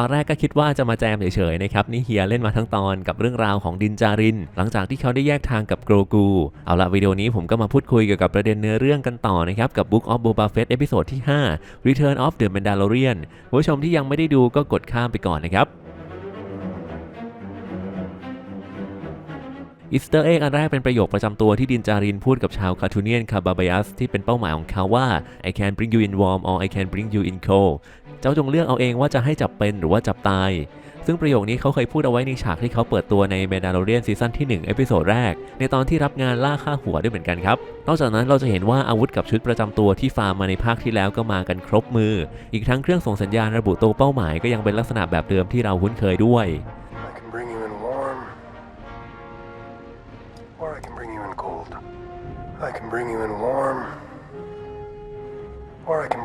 ตอนแรกก็คิดว่าจะมาแจมเฉยๆนะครับนี่เฮียเล่นมาทั้งตอนกับเรื่องราวของดินจาริน หลังจากที่เขาได้แยกทางกับโกรกู เอาละวิดีโอนี้ผมก็มาพูดคุยเกี่ยวกับประเด็นเนื้อเรื่องกันต่อนะครับกับ Book of Boba Fett เอพิโซดที่ 5 Return of the Mandalorian ผู้ชมที่ยังไม่ได้ดูก็กดข้ามไปก่อนนะครับอีสเตอร์เอ็กอันแรกเป็นประโยคประจำตัวที่ดินจารินพูดกับชาวคาทูเนียนคาบาบายัสที่เป็นเป้าหมายของเขาว่า I can bring you in warm or I can bring you in cold เจ้าจงเลือกเอาเองว่าจะให้จับเป็นหรือว่าจับตาย ซึ่งประโยคนี้เขาเคยพูดเอาไว้ในฉากที่เขาเปิดตัวใน m a n d a l o r i a n ซีซั่นที่ 1 เอพิโซดแรก ในตอนที่รับงานล่าค่าหัวด้วยเหมือนกันครับ นอกจากนั้นเราจะเห็นว่าอาวุธกับชุดประจำตัวที่ฟาร์มมาในภาคที่แล้วก็มากันครบมือ อีกทั้งเครื่องส่งสัญญาณระบุตัวเป้าหมายก็ยังเป็นลักษณะแบบเดิมที่เราคุ้นเคยด้วย I can bring you in warm, or I can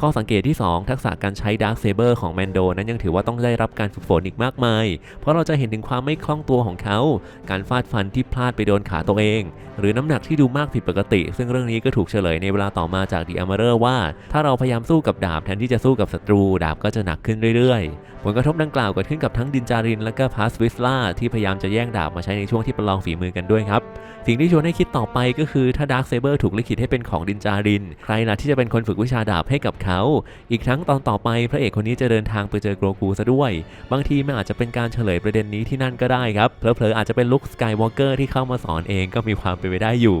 ข้อสังเกตที่ 2 ทักษะการใช้ดาร์คเซเบอร์ของแมนโดนั้นยังถือว่าต้องได้รับการฝึกฝนอีกมากมาย เพราะเราจะเห็นถึงความไม่คล่องตัวของเขา การฟาดฟันที่พลาดไปโดนขาตัวเอง หรือน้ำหนักที่ดูมากผิดปกติ ซึ่งเรื่องนี้ก็ถูกเฉลยในเวลาต่อมาจากดีอาร์เมอร์ว่า ถ้าเราพยายามสู้กับดาบแทนที่จะสู้กับศัตรู ดาบก็จะหนักขึ้นเรื่อยๆ ผลกระทบดังกล่าวเกิดขึ้นกับทั้งดินจาริน และก็พาสวิสลาที่พยายามจะแย่งดาบมาใช้ในช่วงที่ประลองฝีมือกันด้วยครับสิ่งที่ชวนให้คิดต่อไปก็คือถ้าดาร์คเซเบอร์ถูกลิขิตให้เป็นของดินจาริน ใครล่ะที่จะเป็นคนฝึกวิชาดาบให้กับเขาอีกทั้งตอนต่อไปพระเอกคนนี้จะเดินทางไปเจอโกรกูซะด้วย บางทีมันอาจจะเป็นการเฉลยประเด็นนี้ที่นั่นก็ได้ครับเพลอๆอาจจะเป็นลุคสกายวอล์กเกอร์ที่เข้ามาสอนเองก็มีความเป็นไปได้อยู่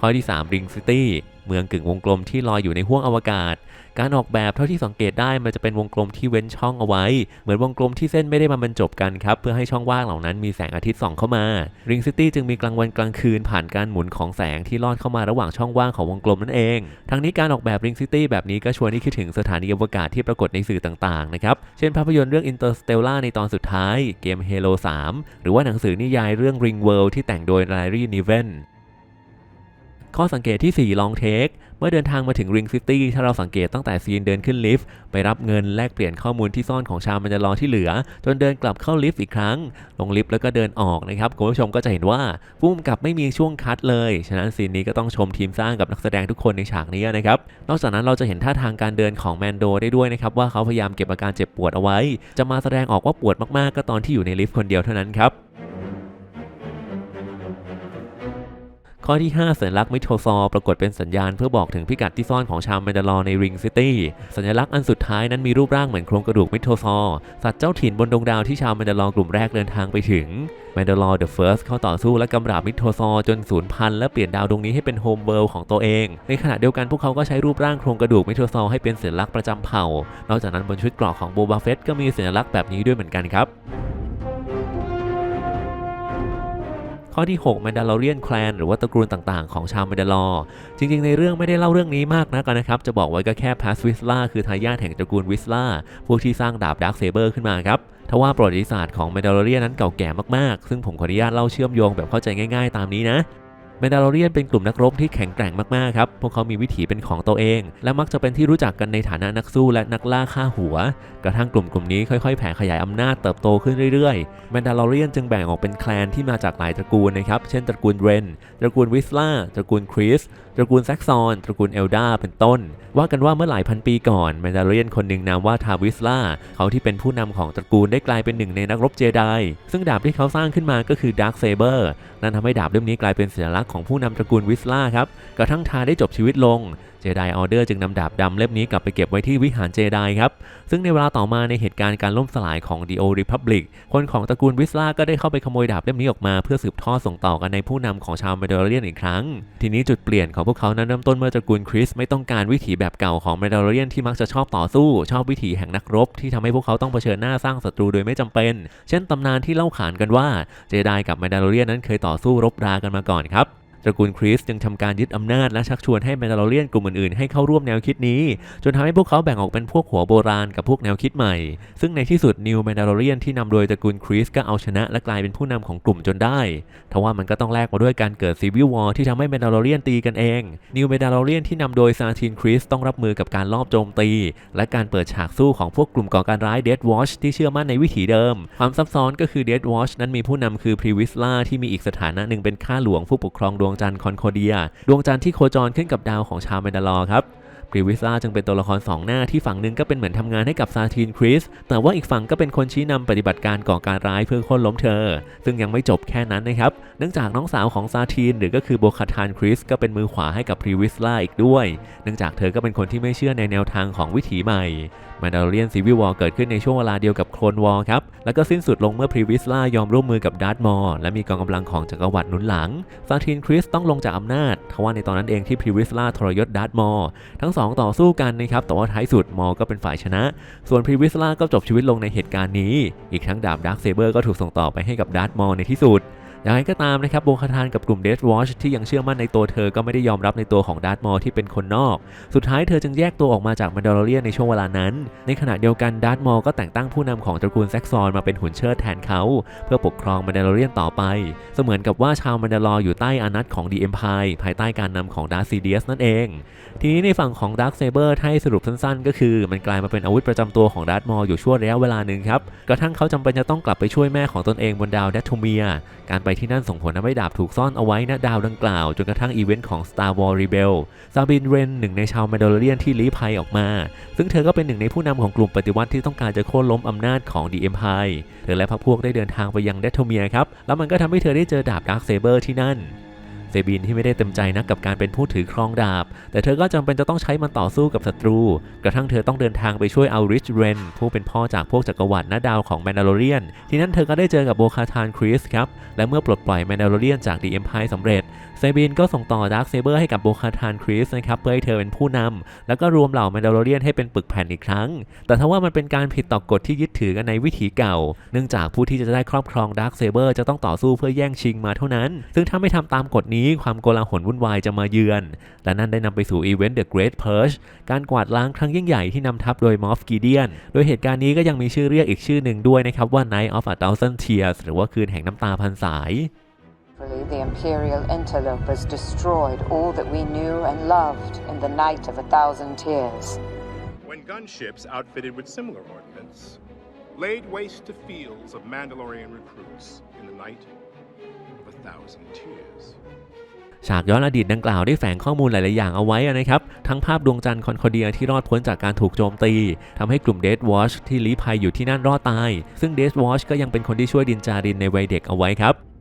ข้อที่3 Ring City เมืองกึ่งวงกลมที่ลอยอยู่ในห้วงอวกาศ การออกแบบเท่าที่สังเกตได้มันจะเป็นวงกลมที่เว้นช่องเอาไว้ เหมือนวงกลมที่เส้นไม่ได้มาบรรจบกันครับ เพื่อให้ช่องว่างเหล่านั้นมีแสงอาทิตย์ส่องเข้ามา Ring City จึงมีกลางวันกลางคืนผ่านการหมุนของแสงที่ลอดเข้ามาระหว่างช่องว่างของวงกลมนั่นเอง ทั้งนี้การออกแบบ Ring City แบบนี้ก็ชวนให้คิดถึงสถานีอวกาศที่ปรากฏในสื่อต่างๆนะครับเช่นภาพยนตร์เรื่อง Interstellar ในตอนสุดท้าย เกม Halo 3 หรือว่าหนังสือนิยายเรื่อง Ring World ที่แต่งโดย Larry Niven ข้อสังเกตที่ 4 ลองเทค เมื่อเดินทางมาถึง Ring City ถ้าเราสังเกตตั้งแต่ซีนเดินขึ้นลิฟต์ไปรับเงินแลกเปลี่ยนข้อมูลที่ซ่อนของชาวมันจะรอที่เหลือ จนเดินกลับเข้าลิฟต์อีกครั้ง ลงลิฟต์แล้วก็เดินออกนะครับคุณผู้ชมก็จะเห็นว่าพุ่มกับไม่มีช่วงคัดเลย ฉะนั้นซีนนี้ก็ต้องชมทีมสร้างกับนักแสดงทุกคนในฉากนี้นะครับนอกจากนั้นเราจะเห็นท่าทางการเดินของแมนโดได้ด้วยนะครับว่าเขาพยายามเก็บอาการเจ็บปวดเอาไว้ จะมาแสดงออกว่าปวดมากๆก็ตอนที่อยู่ในลิฟต์คนเดียวเท่านั้นครับ ข้อที่ 5 สัญลักษณ์มิโทซอร์ปรากฏเป็นสัญญาณเพื่อบอกถึงพิกัดที่ซ่อนของชาวแมนดาลอในริงซิตี้ สัญลักษณ์อันสุดท้ายนั้นมีรูปร่างเหมือนโครงกระดูกมิโทซอร์สัตว์เจ้าถิ่นบนดวงดาวที่ชาวแมนดาลอกลุ่มแรกเดินทางไปถึงแมนดาลอเดอะเฟิร์สเข้าต่อสู้และกำราบมิโทซอร์จนสูญพันธุ์และเปลี่ยนดาวดวงนี้ให้เป็นโฮมเวิลด์ของตัวเอง ในขณะเดียวกันพวกเขาก็ใช้รูปร่างโครงกระดูกมิโทซอร์ให้เป็นสัญลักษณ์ประจำเผ่า นอกจากนั้นบนชุดเกราะของโบบาเฟตก็มีสัญลักษณ์แบบนี้ด้วยเหมือนกันครับ ข้อที่6 Mandalorian Clan หรือว่าตระกูลต่างๆ ของชาวมนดาลอร์จริงๆ ในเรื่องไม่ได้เล่าเรื่องนี้มากนักนะครับ จะบอกไว้ก็แค่พาสวิสลาคือทายาทแห่งตระกูลวิสลาผู้ที่สร้างดาบดาร์คเซเบอร์ขึ้นมาครับทว่าประวัติศาสตร์ของแมนดาลอเรียนั้นเก่าแก่มากๆ ซึ่งผมขออนุญาตเล่าเชื่อมโยงแบบเข้าใจง่ายๆ ตามนี้นะ แมนดาลอเรียนเป็นกลุ่มนักรบที่แข็งแกร่งมากๆครับ พวกเขามีวิถีเป็นของตัวเอง และมักจะเป็นที่รู้จักกันในฐานะนักสู้และนักล่าฆ่าหัว กระทั่งกลุ่มกลุ่มนี้ค่อยๆ แผ่ขยายอำนาจเติบโตขึ้นเรื่อยๆแมนดาลอเรียนจึงแบ่งออกเป็นแคลนที่มาจากหลายตระกูลนะครับ เช่นตระกูลเรน ตระกูลวิสลาตระกูลคริส ตระกูลแซกซอน ตระกูลเอลดา เป็นต้น ว่ากันว่าเมื่อหลายพันปีก่อนแมนดาลอเรียนคนหนึ่งนามว่าทาวิสลาเขาที่เป็นผู้นำของตระกูลได้กลายเป็นหนึ่งในนักรบเจไดซึ่งดาบที่เขาสร้างขึ้นมาก็คือดาร์คเซเบอร์นั่นทำให้ดาบเล่มนี้กลายเป็นสัญลักษของผู้นำตระกูลวิสลาครับกระทั่งทาได้จบชีวิตลง เจไดออเดอร์จึงนำดาบดำเล่มนี้กลับไปเก็บไว้ที่วิหารเจไดครับ ซึ่งในเวลาต่อมาในเหตุการณ์การล่มสลายของ The Old Republic คนของตระกูลวิสลาก็ได้เข้าไปขโมยดาบเล่มนี้ออกมาเพื่อสืบทอดส่งต่อกันในผู้นำของชาวเมดเรียนอีกครั้ง ทีนี้จุดเปลี่ยนของพวกเขานั้นเริ่มต้นเมื่อตระกูลคริสไม่ต้องการวิถีแบบเก่าของเมดเรียนที่มักจะชอบต่อสู้ ชอบวิถีแห่งนักรบ ที่ทำให้พวกเขาต้องเผชิญหน้าสร้างศัตรูโดยไม่จำเป็น เช่นตำนานที่เล่าขานกันว่าเจไดกับเมดเรียนนั้นเคยต่อสู้รบรากันมาก่อนครับ ตระกูลคริสยังทำการยึดอำนาจและชักชวนให้แมนดาลอเรียนกลุ่มอื่นๆให้เข้าร่วมแนวคิดนี้ จนทำให้พวกเขาแบ่งออกเป็นพวกหัวโบราณกับพวกแนวคิดใหม่ ซึ่งในที่สุดนิวแมนดาลอเรียนที่นำโดยตระกูลคริสก็เอาชนะและกลายเป็นผู้นำของกลุ่มจนได้ทว่ามันก็ต้องแลกมาด้วยการเกิดซีวิลวอร์ที่ทำให้แมนดาลอเรียนตีกันเอง นิวแมนดาลอเรียนที่นำโดยซาตินคริสต้องรับมือกับการลอบโจมตี และการเปิดฉากสู้ของพวกกลุ่มก่อการร้ายเดดวอชที่เชื่อมั่นในวิถีเดิม ความซับซ้อนก็คือเดดวอชนั้นมีผู้นำคือพรีวิสลาที่มีอีกสถานะหนึ่งเป็นข้าหลวงผู้ปกครองดวงงจันทร์คอนโคเดีย ดวงจันทร์ที่โคจรขึ้นกับดาวของชาวแมดาลอร์ครับพรีวิสลาจึงเป็นตัวละครสองหน้าที่ฝั่งหนึ่งก็เป็นเหมือนทำงานให้กับซาทีนคริส แต่ว่าอีกฝั่งก็เป็นคนชี้นำปฏิบัติการก่อการร้ายเพื่อค่นล้มเธอ ซึ่งยังไม่จบแค่นั้นนะครับ เนื่องจากน้องสาวของซาทีนหรือก็คือโบคาทานคริสก็เป็นมือขวาให้กับพรีวิสลาอีกด้วย เนื่องจากเธอก็เป็นคนที่ไม่เชื่อในแนวทางของวิถีใหม่ มาดาเรียนซีวิวอร์เกิดขึ้นในช่วงเวลาเดียวกับโคลนวอร์ครับ แล้วก็สิ้นสุดลงเมื่อพรีวิสลายอมร่วมมือกับดาร์ธมอร์และมีกองกำลังของจักรวรรดิหนุนหลัง ซาทีนคริสต้องลงจากอำนาจทว่าในตอนนั้นเองที่พรีวิสลาทรยศดาร์ธมอร์ทั้งสองต่อสู้กันนะครับ แต่ว่าท้ายสุดมอร์ก็เป็นฝ่ายชนะ ส่วนพรีวิสลาก็จบชีวิตลงในเหตุการณ์นี้ อีกทั้งดาบดาร์คเซเบอร์ก็ถูกส่งต่อไปให้กับดาร์ธมอร์ในที่สุด อย่างไรก็ตามนะครับโบคาทานกับกลุ่มเด t วอชที่ยังเชื่อมั่นในตัวเธอก็ไม่ได้ยอมรับในตัวของดาร์ธมอร์ที่เป็นคนนอก สุดท้ายเธอจึงแยกตัวออกมาจากมาดาเรียนในช่วงเวลานั้น ในขณะเดียวกันดาร์ธมอร์ก็แต่งตั้งผู้นำของตระกูลแซกซอนมาเป็นหุ่นเชิดแทนเขา เพื่อปกครองมาดาเรียนต่อไป เสมือนกับว่าชาวมาดาลออยู่ใต้อานัตของดีเอ็มพายภายใต้การนำของดาร์ซีเดียสนั่นเอง ทีนี้ในฝั่งของดาร์คเซเบอร์ให้สรุปสั้นๆ ก็คือ มันกลายมาเป็นอาวุธประจำตัวของดาร์ธมอร์อยู่ช่วงระยะเวลาหนึ่งครับกระทั่งเขาจำเป็นจะต้องกลับไปช่วยแม่ของตนเองบนดาวเดทเมียการไปที่นั่นส่งผลทำให้ดาบถูกซ่อนเอาไว้ณดาวดังกล่าว จนกระทั่งอีเวนต์ของ Star Wars Rebel ซาบินเรนหนึ่งในชาวแมดดลเรียนที่ลี้ภัยออกมา ซึ่งเธอก็เป็นหนึ่งในผู้นำของกลุ่มปฏิวัติที่ต้องการจะโค่นล้มอำนาจของ The Empire เธอและพรรคพวกได้เดินทางไปยังเดทโทเมียครับ แล้วมันก็ทำให้เธอได้เจอดาบดาร์คเซเบอร์ที่นั่น เซบีนที่ไม่ได้เต็มใจนักกับการเป็นผู้ถือครองดาบ แต่เธอก็จำเป็นจะต้องใช้มันต่อสู้กับศัตรู กระทั่งเธอต้องเดินทางไปช่วยเอาริชเรนผู้เป็นพ่อจากพวกจักรวรรดิณดาวของแมนดาโลเรียน ที่นั่นเธอก็ได้เจอกับโบคาทานคริสครับ และเมื่อปลดปล่อยแมนดาโลเรียนจากดีเอ็มพายสำเร็จ เซบีนก็ส่งต่อดาร์คเซเบอร์ให้กับโบคาทานคริสนะครับ เพื่อให้เธอเป็นผู้นำแล้วก็รวมเหล่าแมนดาโลเรียนให้เป็นปึกแผ่นอีกครั้ง แต่ถ้าว่ามันเป็นการผิดต่อกฎที่ยึดถือกันในวิถีเก่า เนื่องจากผู้ที่จะได้ครอบครองดาร์คเซเบอร์จะต้องต่อสู้เพื่อแย่งชิงมาเท่านั้น ซึ่งถ้าไม่ทำตามกฎนี้ความโกลาหลวุ่นวายจะมาเยือน และนั่นได้นำไปสู่อีเวนต์ The Great Purge การกวาดล้างครั้งยิ่งใหญ่ที่นำทัพโดยมอฟกีเดียน โดยเหตุการณ์นี้ก็ยังมีชื่อเรียกอีกชื่อหนึ่งด้วยนะครับว่า Night of a Thousand Tears หรือว่าคืนแห่งน้ำตาพันสาย Thankfully, the Imperial interlopers destroyed all that we knew and loved in the night of a thousand tears. when gunships outfitted with similar ordnance laid waste to fields of Mandalorian recruits in the night of a thousand tears. ฉากย้อนอดีตดังกล่าวได้แฝงข้อมูลหลาย ๆ อย่างเอาไว้อะนะครับ ทั้งภาพดวงจันทร์คอนคอเดียที่รอดพ้นจากการถูกโจมตีทำให้กลุ่มเด t วอชที่ลี้ภัยอยู่ที่นั่นรอดตาย ซึ่งเด t วอชก็ยังเป็นคนที่ช่วยดินจารินในวัยเด็กเอาไว้ครับ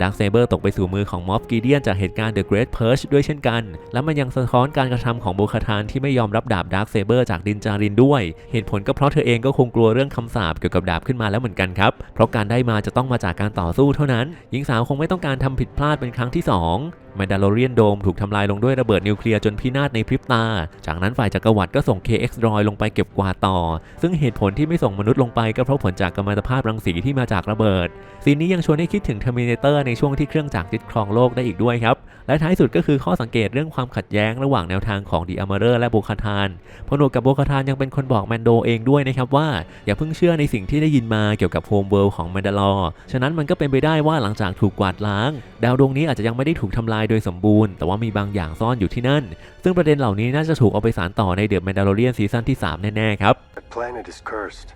ดักเซเบอร์ตกไปสู่มือของมอฟกีเดียนจากเหตุการณ์ The Great Purge ด้วยเช่นกัน และมันยังสะท้อนการกระทำของโบคาทานที่ไม่ยอมรับดาบดักเซเบอร์จากดินจารินด้วย เหตุผลก็เพราะเธอเองก็คงกลัวเรื่องคำสาปเกี่ยวกับดาบขึ้นมาแล้วเหมือนกันครับ เพราะการได้มาจะต้องมาจากการต่อสู้เท่านั้น หญิงสาวคงไม่ต้องการทำผิดพลาดเป็นครั้งที่สอง แมนดาโลเรียนโดมถูกทำลายลงด้วยระเบิดนิวเคลียร์จนพินาศในพริบตา จากนั้นฝ่ายจักรวรรดิก็ส่ง KX รอยลงไปเก็บกวาดต่อ ซึ่งเหตุผลที่ไม่ส่งมนุษย์ลงไปก็เพราะผลจากกัมมันตภาพรังสีที่มาจากระเบิดซีนนี้ยังชวนให้คิดถึงเทอร์มินเตอร์ในช่วงที่เครื่องจักรยึดครองโลกได้อีกด้วยครับ และท้ายสุดก็คือข้อสังเกตเรื่องความขัดแย้งระหว่างแนวทางของดีอาร์เมอร์และโบคาทานพนวกกับโบคาทานยังเป็นคนบอกแมนโดเองด้วยนะครับว่า อย่าเพิ่งเชื่อในสิ่งที่ได้ยินมาเกี่ยวกับโฮมเวิลด์ของแมนดาลอร์ฉะนั้นมันก็เป็นไปได้ว่าหลังจากถูกกวาดล้าง ดาวดวงนี้อาจจะยังไม่ได้ถูกทำลายโดยสมบูรณ์ แต่ว่ามีบางอย่างซ่อนอยู่ที่นั่น ซึ่งประเด็นเหล่านี้น่าจะถูกเอาไปสานต่อในเดอะแมนดา l เรียนซีซั่นที่ 3 แน่ๆครับ The planet is cursed.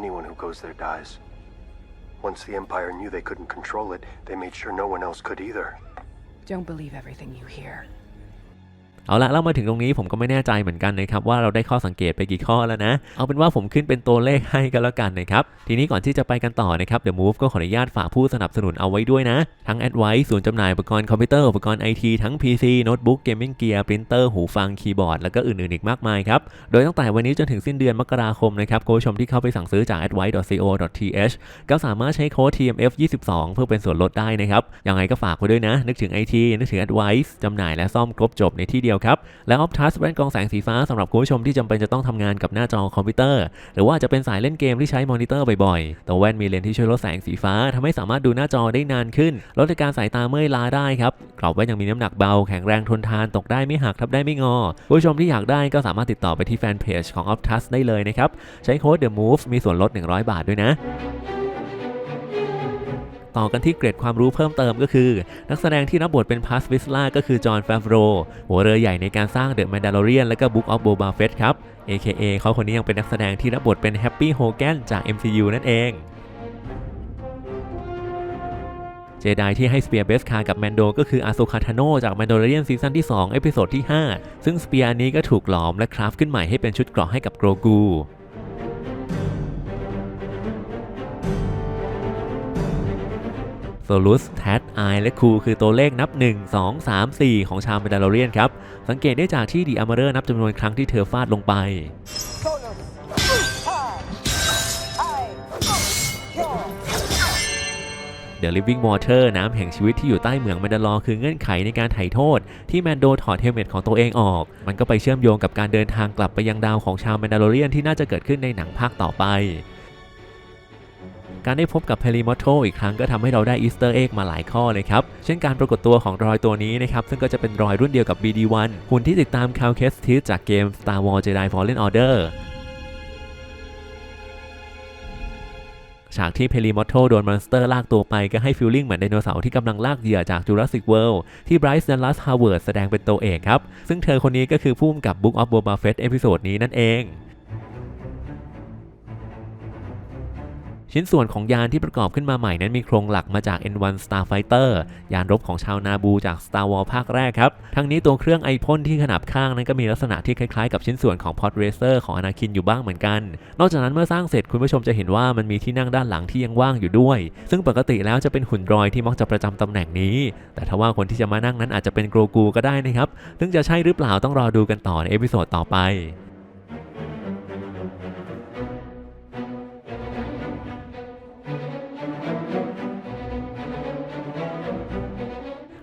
Anyone who goes there dies. Once the Empire knew they couldn't control it, they made sure no one else could either. Don't believe everything you hear. เอาละเล่ามาถึงตรงนี้ผมก็ไม่แน่ใจเหมือนกันนะครับว่าเราได้ข้อสังเกตไปกี่ข้อแล้วนะ เอาเป็นว่าผมขึ้นเป็นตัวเลขให้ก็แล้วกันนะครับ ทีนี้ก่อนที่จะไปกันต่อนะครับ The Move ก็ขออนุญาตฝากผู้สนับสนุนเอาไว้ด้วยนะ ทั้ง Advice ศูนย์จำหน่ายอุปกรณ์คอมพิวเตอร์อุปกรณ์ไอทีทั้ง PC โน้ตบุ๊กเกมมิ่งเกียร์ปรินเตอร์หูฟังคีย์บอร์ดแล้วก็อื่นๆอีกมากมายครับโดยตั้งแต่วันนี้จนถึงสิ้นเดือนมกราคมนะครับคุณผู้ชมที่เข้าไปสั่งซื้อจาก advice.co.th ก็สามารถใช้โค้ด TMF 22 เพื่อเป็นส่วนลดได้นะครับยังไงก็ฝากไว้ด้วยนะ นึกถึง IT นึกถึง Advice จำหน่ายและซ่อมครบจบในที่เดียวครับ และ Optus แว่นกรองแสงสีฟ้าสำหรับคุณผู้ชมที่จำเป็นจะต้องทำงานกับหน้าจอคอมพิวเตอร์ หรือว่าจะเป็นสายเล่นเกมที่ใช้มอนิเตอร์บ่อยๆตัวแว่นมีเลนส์ที่ช่วยลดแสงสีฟ้าทำให้สามารถดูหน้าจอได้นานขึ้นลดการสายตาเมื่อยล้าได้ครับกรอบแว่นยังมีน้ำหนักเบาแข็งแรงทนทานตกได้ไม่หักทับได้ไม่งอผู้ชมที่อยากได้ก็สามารถติดต่อไปที่แฟนเพจของ Optus ได้เลยนะครับใช้โค้ด The Move มีส่วนลด 100 บาทด้วยนะ ต่อกันที่เกรดความรู้เพิ่มเติมก็คือ นักแสดงที่รับบทเป็นพาสวิสลาก็คือจอห์นแฟฟโรหัวเรือใหญ่ในการสร้าง The Mandalorian และก็ Book of Boba Fett ครับ AKA เขาคนนี้ยังเป็นนักแสดงที่รับบทเป็น Happy Hogan จาก MCU นั่นเองเจไดที่ให้สเปียร์เบสคากับแมนโดก็คืออาโซคาทาโนจากแมนโดเรียนซีซั่นที่2เอพิโซดที่ 5 ซึ่งสเปียร์นนี้ก็ถูกหลอมและคราฟขึ้นใหม่ให้เป็นชุดเกราะให้กับโกรกู โซลุสแทดไอและคูคือตัวเลขนับ 1 2 3 4 ของชาวเมดาโลเรียนครับ สังเกตได้จากที่ดีอาร์เมอร์นับจำนวนครั้งที่เธอฟาดลงไป The Living Water น้ำแห่งชีวิตที่อยู่ใต้เหมืองแมนดาลอคือเงื่อนไขในการไถ่โทษ ที่แมนโดถอดเฮลเมตของตัวเองออก มันก็ไปเชื่อมโยงกับการเดินทางกลับไปยังดาวของชาวแมนดาโลเรียนที่น่าจะเกิดขึ้นในหนังภาคต่อไป การได้พบกับเพลิมอโตอีกครั้งก็ทำให้เราได้อีสเตอร์เอ็กมาหลายข้อเลยครับ เช่นการปรากฏตัวของรอยตัวนี้นะครับ ซึ่งก็จะเป็นรอยรุ่นเดียวกับ BD1 หุ่นที่ติดตามคาลเคสทิสจากเกม Star Wars Jedi Fallen Order ฉากที่เพลิมอโตโดนมอนสเตอร์ลากตัวไปก็ให้ฟีลลิ่งเหมือนไดโนเสาร์ที่กำลังลากเหยื่อจาก Jurassic World ที่ไบรซ์ดัลลัสฮาวเวิร์ดแสดงเป็นตัวเอกครับ ซึ่งเธอคนนี้ก็คือผู้กำกับ Book of Boba Fett เอพิโซดนี้นั่นเอง ชิ้นส่วนของยานที่ประกอบขึ้นมาใหม่นั้นมีโครงหลักมาจาก N1 Starfighter ยานรบของชาวนาบูจาก Star Wars ภาคแรกครับ ทั้งนี้ตัวเครื่องไอพ่นที่ขนาบข้างนั้นก็มีลักษณะที่คล้ายๆกับชิ้นส่วนของ Pod Racer ของอนาคินอยู่บ้างเหมือนกัน นอกจากนั้นเมื่อสร้างเสร็จคุณผู้ชมจะเห็นว่ามันมีที่นั่งด้านหลังที่ยังว่างอยู่ด้วย ซึ่งปกติแล้วจะเป็นหุ่นดรอยที่มักจะประจำตำแหน่งนี้ แต่ถ้าว่าคนที่จะมานั่งนั้นอาจจะเป็นโกรกูก็ได้นะครับ ซึ่งจะใช่หรือเปล่าต้องรอดูกันต่อในเอพิโซดต่อไป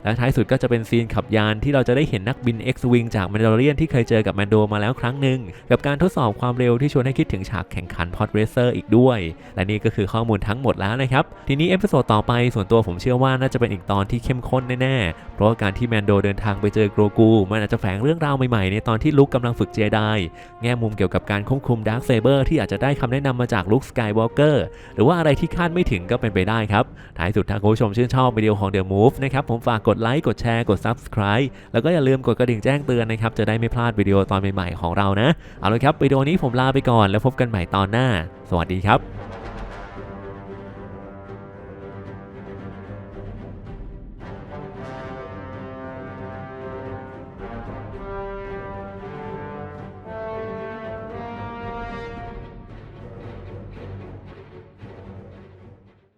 และท้ายสุดก็จะเป็นซีนขับยานที่เราจะได้เห็นนักบิน X-Wing จาก m a n d a l o r i a n ที่เคยเจอกับแมนโดมาแล้วครั้งหนึ่ง กับการทดสอบความเร็วที่ชวนให้คิดถึงฉากแข่งขัน Pod Racer อีกด้วย และนี่ก็คือข้อมูลทั้งหมดแล้วนะครับ ทีนี้เอพิโซดต่อไปส่วนตัวผมเชื่อว่าน่าจะเป็นอีกตอนที่เข้มข้นแน่ๆ เพราะการที่แมนโดเดินทางไปเจอโกรกูมันอาจจะแฝงเรื่องราวใหม่ๆ ในตอนที่ลุกกำลังฝึกเจไดแง่มุมเกี่ยวกับการควบคุมดาร์คเซเบอร์ที่อาจจะได้คำแนะนำมาจากลุคสกายวอล์กเกอร์หรือว่าอะไรที่คาดไม่ถึงก็เป็นไปได้ครับท้ายสุดถ้าคุณผู้ชมชื่นชอบวิดีโอของ The Move นะครับผมฝากกดดไลค์กดแชร์กด Subscribe แล้วก็อย่าลืมกดกระดิ่งแจ้งเตือนนะครับ จะได้ไม่พลาดวิดีโอตอนใหม่ๆของเรานะ เอาเลยครับวิดีโอนี้ผมลาไปก่อนแล้วพบกันใหม่ตอนหน้า สวัสดีครับ